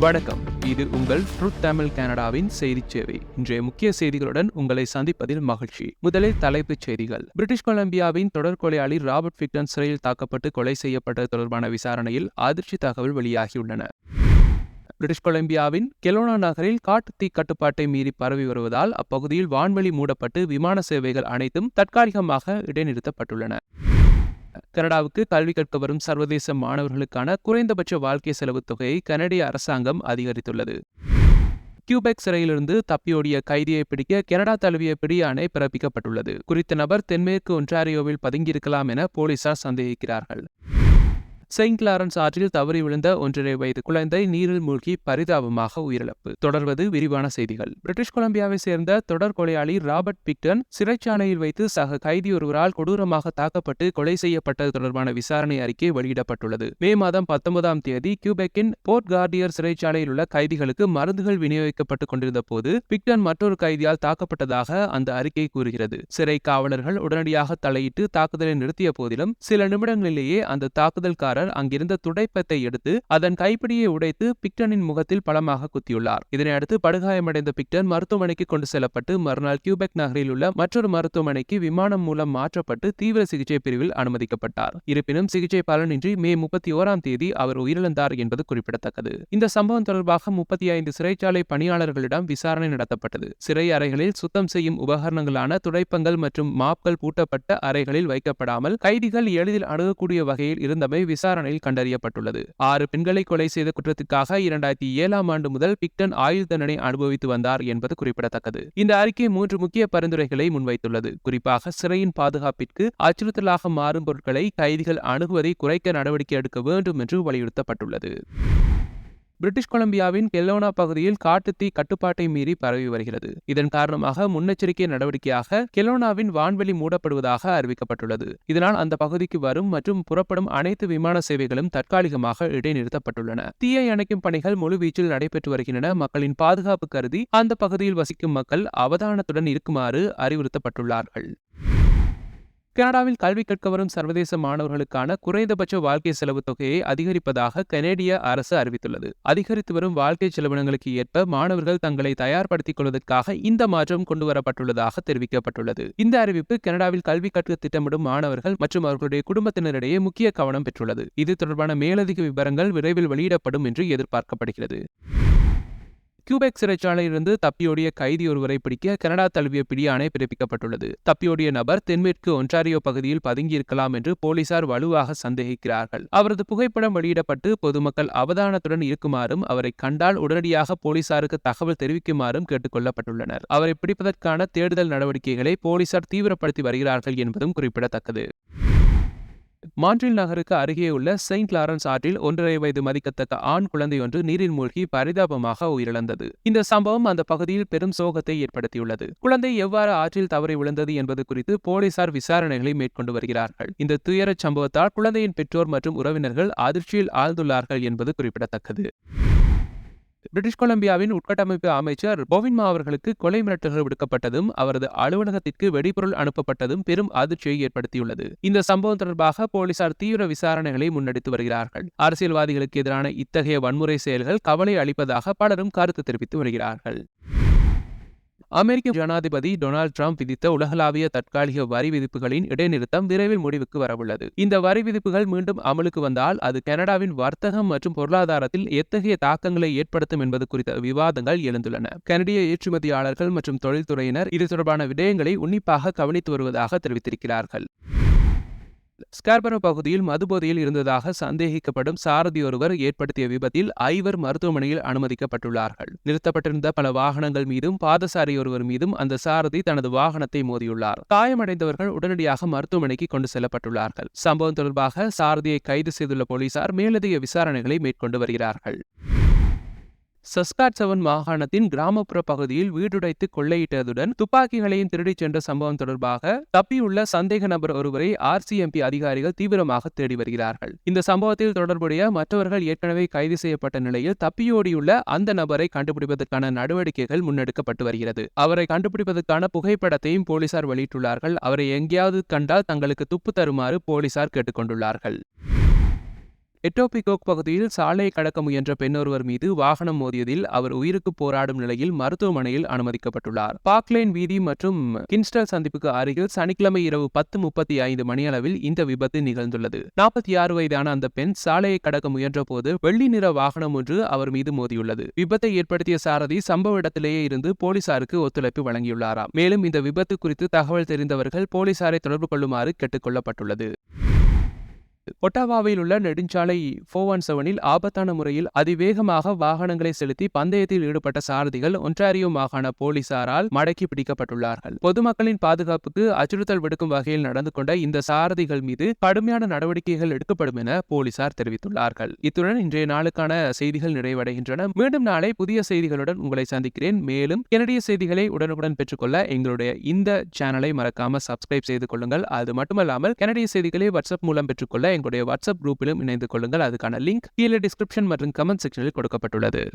வணக்கம். இது உங்கள் ட்ரூத் தமிழ் கனடாவின் செய்திச் சேவை. இன்றைய முக்கிய செய்திகளுடன் உங்களை சந்திப்பதில் மகிழ்ச்சி. முதலில் தலைப்புச் செய்திகள். பிரிட்டிஷ் கொலம்பியாவின் தொடர் கொலையாளி ராபர்ட் பிக்டன் சிறையில் தாக்கப்பட்டு கொலை செய்யப்பட்டது தொடர்பான விசாரணையில் அதிர்ச்சி தகவல் வெளியாகியுள்ளன. பிரிட்டிஷ் கொலம்பியாவின் கெலோனா நகரில் காட்டுத்தீ கட்டுப்பாட்டை மீறி பரவி வருவதால் அப்பகுதியில் வான்வெளி மூடப்பட்டு விமான சேவைகள் அனைத்தும் தற்காலிகமாக இடைநிறுத்தப்பட்டுள்ளன. கனடாவுக்கு கல்வி கற்க வரும் சர்வதேச மாணவர்களுக்கான குறைந்தபட்ச வாழ்க்கை செலவுத் தொகையை கனடிய அரசாங்கம் அதிகரித்துள்ளது. கியூபெக் சிறையிலிருந்து தப்பியோடிய கைதியை பிடிக்க கனடா தழுவிய பிடியாணை பிறப்பிக்கப்பட்டுள்ளது. குறித்த நபர் தென்மேற்கு ஒன்றாரியோவில் பதுங்கியிருக்கலாம் என போலீசார் சந்தேகிக்கிறார்கள். செயின்ட் லாரன்ஸ் ஆற்றில் தவறி விழுந்த ஒன்றரை வயது குழந்தை நீரில் மூழ்கி பரிதாபமாக உயிரிழப்பு. தொடர்வது விரிவான செய்திகள். பிரிட்டிஷ் கொலம்பியாவை சேர்ந்த தொடர் கொலையாளி ராபர்ட் பிக்டன் சிறைச்சாலையில் வைத்து சக கைதி ஒருவரால் கொடூரமாக தாக்கப்பட்டு கொலை செய்யப்பட்டது தொடர்பான விசாரணை அறிக்கை வெளியிடப்பட்டுள்ளது. மே மாதம் பத்தொன்பதாம் தேதி கியூபெக்கின் போர்ட் கார்டியர் சிறைச்சாலையில் உள்ள கைதிகளுக்கு மருந்துகள் விநியோகிக்கப்பட்டுக் கொண்டிருந்த போது பிக்டன் மற்றொரு கைதியால் தாக்கப்பட்டதாக அந்த அறிக்கை கூறுகிறது. சிறை காவலர்கள் உடனடியாக தலையிட்டு தாக்குதலை நிறுத்திய போதிலும் சில நிமிடங்களிலேயே அந்த தாக்குதல்காரர் காவலர் அங்கிருந்த துடைப்பத்தை எடுத்து அதன் கைப்பிடியை உடைத்து பிக்டனின் முகத்தில் பலமாக குத்தியுள்ளார். இதனையடுத்து படுகாயமடைந்த பிக்டன் மருத்துவமனைக்கு கொண்டு செல்லப்பட்டு மறுநாள் கியூபெக் நகரில் உள்ள மற்றொரு மருத்துவமனைக்கு விமானம் மூலம் மாற்றப்பட்டு தீவிர சிகிச்சை பிரிவில் அனுமதிக்கப்பட்டார். இருப்பினும் சிகிச்சை பலனின்றி மே முப்பத்தி ஓராம் தேதி அவர் உயிரிழந்தார் என்பது குறிப்பிடத்தக்கது. இந்த சம்பவம் தொடர்பாக முப்பத்தி ஐந்து சிறைச்சாலை பணியாளர்களிடம் விசாரணை நடத்தப்பட்டது. சிறை அறைகளில் சுத்தம் செய்யும் உபகரணங்களான துடைப்பங்கள் மற்றும் மாப்கள் பூட்டப்பட்ட அறைகளில் வைக்கப்படாமல் கைதிகள் எளிதில் அணுகக்கூடிய வகையில் இருந்தமை விசாரணை விசாரணையில் கண்டறியப்பட்டுள்ளது. ஆறு பெண்களை கொலை செய்த குற்றத்துக்காக இரண்டாயிரத்தி ஏழாம் ஆண்டு முதல் பிக்டன் ஆயுள் தண்டனை அனுபவித்து வந்தார் என்பது குறிப்பிடத்தக்கது. இந்த அறிக்கை மூன்று முக்கிய பரிந்துரைகளை முன்வைத்துள்ளது. குறிப்பாக சிறையின் பாதுகாப்பிற்கு அச்சுறுத்தலாக மாறும் பொருட்களை கைதிகள் அணுகுவதை குறைக்க நடவடிக்கை எடுக்க வேண்டும் என்று வலியுறுத்தப்பட்டுள்ளது. பிரிட்டிஷ் கொலம்பியாவின் கெல்லோனா பகுதியில் காட்டுத்தீ கட்டுப்பாட்டை மீறி பரவி வருகிறது. இதன் காரணமாக முன்னெச்சரிக்கை நடவடிக்கையாக கெலோனாவின் வான்வெளி மூடப்படுவதாக அறிவிக்கப்பட்டுள்ளது. இதனால் அந்த பகுதிக்கு வரும் மற்றும் புறப்படும் அனைத்து விமான சேவைகளும் தற்காலிகமாக இடைநிறுத்தப்பட்டுள்ளன. தீயை அணைக்கும் பணிகள் முழுவீச்சில் நடைபெற்று வருகின்றன. மக்களின் பாதுகாப்பு கருதி அந்த பகுதியில் வசிக்கும் மக்கள் அவதானத்துடன் இருக்குமாறு அறிவுறுத்தப்பட்டுள்ளார்கள். கனடாவில் கல்வி கற்க வரும் சர்வதேச மாணவர்களுக்கான குறைந்தபட்ச வாழ்க்கை செலவு தொகையை அதிகரிப்பதாக கனேடிய அரசு அறிவித்துள்ளது. அதிகரித்து வரும் வாழ்க்கை செலவினங்களுக்கு ஏற்ப மாணவர்கள் தங்களை தயார்படுத்திக் கொள்வதற்காக இந்த மாற்றம் கொண்டுவரப்பட்டுள்ளதாக தெரிவிக்கப்பட்டுள்ளது. இந்த அறிவிப்பு கனடாவில் கல்வி கற்க திட்டமிடும் மாணவர்கள் மற்றும் அவர்களுடைய குடும்பத்தினரிடையே முக்கிய கவனம் பெற்றுள்ளது. இது தொடர்பான மேலதிக விவரங்கள் விரைவில் வெளியிடப்படும் என்று எதிர்பார்க்கப்படுகிறது. கியூபெக் சிறைச்சாலையிலிருந்து தப்பியோடிய கைதி ஒருவரை பிடிக்க கனடா தழுவிய பிடியாணை பிறப்பிக்கப்பட்டுள்ளது. தப்பியோடிய நபர் தென்மேற்கு ஒன்றாரியோ பகுதியில் பதுங்கியிருக்கலாம் என்று போலீசார் வலுவாக சந்தேகிக்கிறார்கள். அவரது புகைப்படம் வெளியிடப்பட்டு பொதுமக்கள் அவதானத்துடன் இருக்குமாறும் அவரை கண்டால் உடனடியாக போலீசாருக்கு தகவல் தெரிவிக்குமாறும் கேட்டுக் கொள்ளப்பட்டுள்ளனர். அவரை பிடிப்பதற்கான தேடுதல் நடவடிக்கைகளை போலீசார் தீவிரப்படுத்தி வருகிறார்கள் என்பதும் குறிப்பிடத்தக்கது. மான்ட்ரில் நகருக்கு அருகே உள்ள செயின்ட் லாரன்ஸ் ஆற்றில் ஒன்றரை வயது மதிக்கத்தக்க ஆண் குழந்தை ஒன்று நீரில் மூழ்கி பரிதாபமாக உயிரிழந்தது. இந்த சம்பவம் அந்த பகுதியில் பெரும் சோகத்தை ஏற்படுத்தியுள்ளது. குழந்தை எவ்வாறு ஆற்றில் தவறி விழுந்தது என்பது குறித்து போலீசார் விசாரணைகளை மேற்கொண்டு வருகிறார்கள். இந்த துயரச் சம்பவத்தால் குழந்தையின் பெற்றோர் மற்றும் உறவினர்கள் அதிர்ச்சியில் ஆழ்ந்துள்ளார்கள் என்பது குறிப்பிடத்தக்கது. பிரிட்டிஷ் கொலம்பியாவின் உட்கட்டமைப்பு அமைச்சர் போவின்மா அவர்களுக்கு கொலை மிரட்டல்கள் விடுக்கப்பட்டதும் அவரது அலுவலகத்திற்கு வெடிபொருள் அனுப்பப்பட்டதும் பெரும் அதிர்ச்சியை ஏற்படுத்தியுள்ளது. இந்த சம்பவம் தொடர்பாக போலீசார் தீவிர விசாரணைகளை முன்னெடுத்து வருகிறார்கள். அரசியல்வாதிகளுக்கு எதிரான இத்தகைய வன்முறை செயல்கள் கவலை அளிப்பதாக பலரும் கருத்து தெரிவித்து வருகிறார்கள். அமெரிக்க ஜனாதிபதி டொனால்டு டிரம்ப் விதித்த உலகளாவிய தற்காலிக வரி விதிப்புகளின் இடைநிறுத்தம் விரைவில் முடிவுக்கு வரவுள்ளது. இந்த வரி விதிப்புகள் மீண்டும் அமலுக்கு வந்தால் அது கனடாவின் வர்த்தகம் மற்றும் பொருளாதாரத்தில் எத்தகைய தாக்கங்களை ஏற்படுத்தும் என்பது குறித்த விவாதங்கள் எழுந்துள்ளன. கனடிய ஏற்றுமதியாளர்கள் மற்றும் தொழில்துறையினர் இது தொடர்பான விடயங்களை உன்னிப்பாக கவனித்து வருவதாக தெரிவித்திருக்கிறார்கள். ஸ்கார்பரோ பகுதியில் மதுபோதையில் இருந்ததாக சந்தேகிக்கப்படும் சாரதி ஒருவர் ஏற்படுத்திய விபத்தில் ஐவர் மருத்துவமனையில் அனுமதிக்கப்பட்டுள்ளார்கள். நிறுத்தப்பட்டிருந்த பல வாகனங்கள் மீதும் பாதசாரி ஒருவர் மீதும் அந்த சாரதி தனது வாகனத்தை மோதியுள்ளார். காயமடைந்தவர்கள் உடனடியாக மருத்துவமனைக்கு கொண்டு செல்லப்பட்டுள்ளார்கள். சம்பவம் தொடர்பாக சாரதியை கைது செய்துள்ள போலீசார் மேலதிக விசாரணைகளை மேற்கொண்டு வருகிறார்கள். சஸ்காட்சவன் மாகாணத்தின் கிராமப்புற பகுதியில் வீடுடைத்து கொள்ளையிட்டதுடன் துப்பாக்கிகளையும் திருடிச் சென்ற சம்பவம் தொடர்பாக தப்பியுள்ள சந்தேக நபர் ஒருவரை ஆர்சிஎம்பி அதிகாரிகள் தீவிரமாக தேடி வருகிறார்கள். இந்த சம்பவத்தில் தொடர்புடைய மற்றவர்கள் ஏற்கனவே கைது செய்யப்பட்ட நிலையில் தப்பியோடியுள்ள அந்த நபரை கண்டுபிடிப்பதற்கான நடவடிக்கைகள் முன்னெடுக்கப்பட்டு வருகிறது. அவரை கண்டுபிடிப்பதற்கான புகைப்படத்தையும் போலீசார் வெளியிட்டுள்ளார்கள். அவரை எங்கேயாவது கண்டால் தங்களுக்கு துப்பு தருமாறு போலீசார் கேட்டுக்கொண்டுள்ளார்கள் எட்டோபிகோக் பகுதியில் சாலையை கடக்க முயன்ற பெண்ணொருவர் மீது வாகனம் மோதியதில் அவர் உயிருக்கு போராடும் நிலையில் மருத்துவமனையில் அனுமதிக்கப்பட்டுள்ளார். பாக்லேன் வீதி மற்றும் கின்ஸ்டல் சந்திப்புக்கு அருகில் சனிக்கிழமை இரவு பத்து முப்பத்தி ஐந்து மணியளவில் இந்த விபத்து நிகழ்ந்துள்ளது. நாற்பத்தி ஆறு வயதான அந்த பெண் சாலையை கடக்க முயன்ற போது வெள்ளி நிற வாகனம் ஒன்று அவர் மீது மோதியுள்ளது. விபத்தை ஏற்படுத்திய சாரதி சம்பவ இடத்திலேயே இருந்து போலீசாருக்கு ஒத்துழைப்பு வழங்கியுள்ளாராம். மேலும் இந்த விபத்து குறித்து தகவல் தெரிந்தவர்கள் போலீசாரை தொடர்பு கொள்ளுமாறு கேட்டுக்கொள்ளப்பட்டுள்ளது ஒட்டாவாவில் உள்ள நெடுஞ்சாலை ஃபோர் ஒன் செவனில் ஆபத்தான முறையில் அதிவேகமாக வாகனங்களை செலுத்தி பந்தயத்தில் ஈடுபட்ட சாரதிகள் ஒன்றாரியோ மாகாண போலீசாரால் மடக்கி பிடிக்கப்பட்டுள்ளார்கள். பொதுமக்களின் பாதுகாப்புக்கு அச்சுறுத்தல் விடுக்கும் வகையில் நடந்து கொண்ட இந்த சாரதிகள் மீது கடுமையான நடவடிக்கைகள் எடுக்கப்படும் என போலீசார் தெரிவித்துள்ளார்கள். இத்துடன் இன்றைய நாளுக்கான செய்திகள் நிறைவடைகின்றன. மீண்டும் நாளை புதிய செய்திகளுடன் உங்களை சந்திக்கிறேன். மேலும் என்னுடைய செய்திகளை உடனுக்குடன் பெற்றுக்கொள்ள எங்களுடைய இந்த சேனலை மறக்காம சப்ஸ்கிரைப் செய்து கொள்ளுங்கள். அது மட்டுமல்லாமல் கனடிய செய்திகளை வாட்ஸ்அப் மூலம் பெற்றுக்கொள்ள எங்களுடைய வாட்ஸ்அப் குரூப்பிலும் இணைந்து கொள்ளுங்கள். அதுக்கான லிங்க் கீழே டிஸ்கிரிப்ஷன் மற்றும் கமெண்ட் செக்ஷனில் கொடுக்கப்பட்டுள்ளது.